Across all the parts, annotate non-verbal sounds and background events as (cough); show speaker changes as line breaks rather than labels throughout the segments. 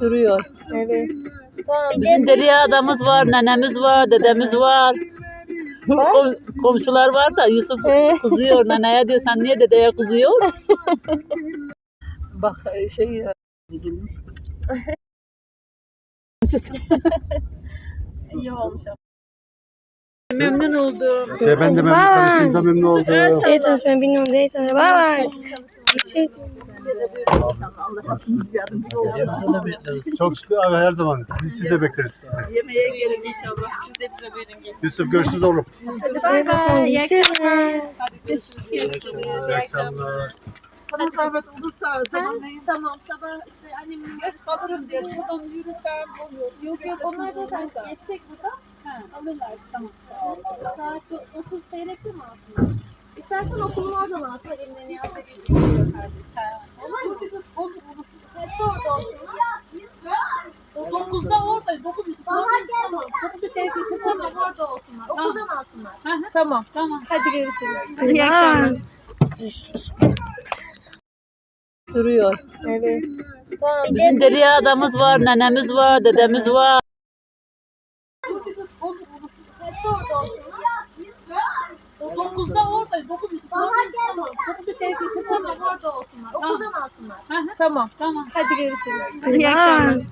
Duruyor. Evet. Tamam.
Bizim Derya adamız var, nenemiz var, dedemiz var. (laughs) Kom- komşular var da Yusuf kızıyor neneye diyor sen niye dedeye kızıyor? (laughs) Bak şey bulmuş. (laughs)
İyi olmuş ama.
Memnun oldum.
Şey, ben de memnun tanıştığımıza memnun oldum.
Şey tanışmayı bilmiyorum neyse. Bay bay. Şey,
Çok şükür abi her zaman. Biz sizi de bekleriz. sizi de.
Yemeğe gelin inşallah. Siz de bize buyurun gelin.
Yusuf görüşürüz oğlum.
bay bay. Görüşürüz.
İyi akşamlar.
Sana zahmet olursa zamanlayın. Tamam sabah işte annemin geç kalırım diye şuradan yürüsem olur. Yok yok onlar da zaten geçecek burada. Alırlar tamam. Sağ ol. Saat okul çeyrekte mi aslında? İstersen okulun oradan alsın. Elimden yazda geçiyor kardeş. Ha. Olur mu? Olur olur. Kaçta orada olsunlar? O dokuzda orada. Dokuz üstü. Tamam. Dokuzda tevfik. Tamam orada olsunlar. Okuldan alsınlar.
Tamam, tamam.
Hadi görüşürüz.
İyi akşamlar.
Duruyor. Evet. Tamam.
Bizim Derya adamız var, nenemiz var, dedemiz var.
Kaçta orada olsunlar? O dokuzda orada. Dokuz üstü. Tamam. Dokuzda tevfik. Tamam orada olsunlar. Okuldan alsınlar.
Tamam, tamam.
Hadi görüşürüz.
İyi akşamlar.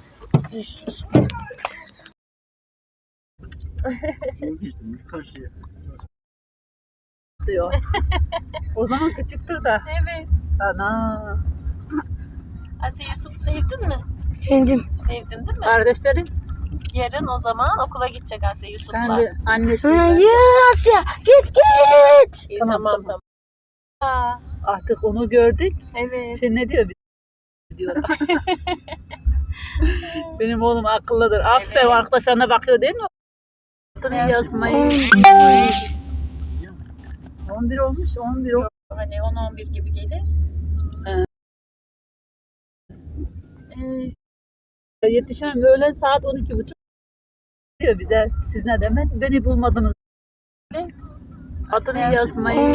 diyor. o zaman küçüktür da.
Evet.
Ana.
Asya Yusuf'u sevdin mi?
Sevdim.
Sevdin değil mi?
Kardeşlerin
Yarın o zaman okula gidecek Asya Yusuf'la.
kendi annesi.
Hayır Asya. Git git.
İyi,
Tamam,
tamam
tamam.
Aa,
Artık onu gördük.
evet.
Şey ne diyor? diyor. (laughs) Benim oğlum akıllıdır. Aferin
Evet.
arkadaşlarına bakıyor değil mi? Adını yazmayı. 11 olmuş, 11 olmuş.
Hani 10-11 gibi gelir.
Ee, yetişemem. Öğlen saat 12 buçuk diyor bize. Siz ne demek? Beni bulmadınız. Adını yazmayı.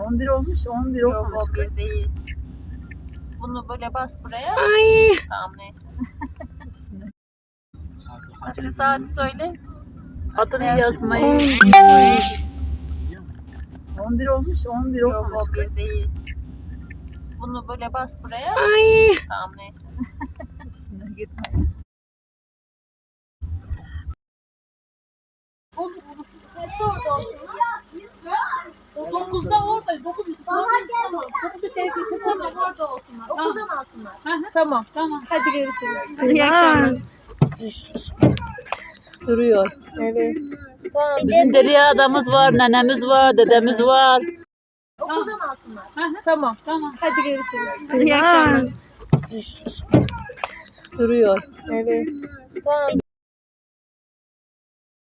11 olmuş, 11
Yok
olmuş.
o bir değil. Bunu böyle bas buraya.
Ay.
Tamam neyse. (laughs) Asya saati söyle.
Adını yazmayı. 11 olmuş, 11
Yok
olmuş.
o bir değil. Bunu böyle bas buraya.
Ay.
Tamam neyse. (laughs)
Bismillah gitme.
O dokuzda orada. Dokuz üstü. Tamam. Dokuzda tevfik. Tamam orada olsunlar. Okuldan alsınlar.
Tamam, tamam.
Hadi görüşürüz.
İyi akşamlar.
Duruyor. Evet. Tamam.
Bizim Derya adamız var, nenemiz var, dedemiz var.
Okuldan alsınlar.
Tamam, tamam.
Hadi görüşürüz.
İyi akşamlar.
Duruyor. Evet. Tamam.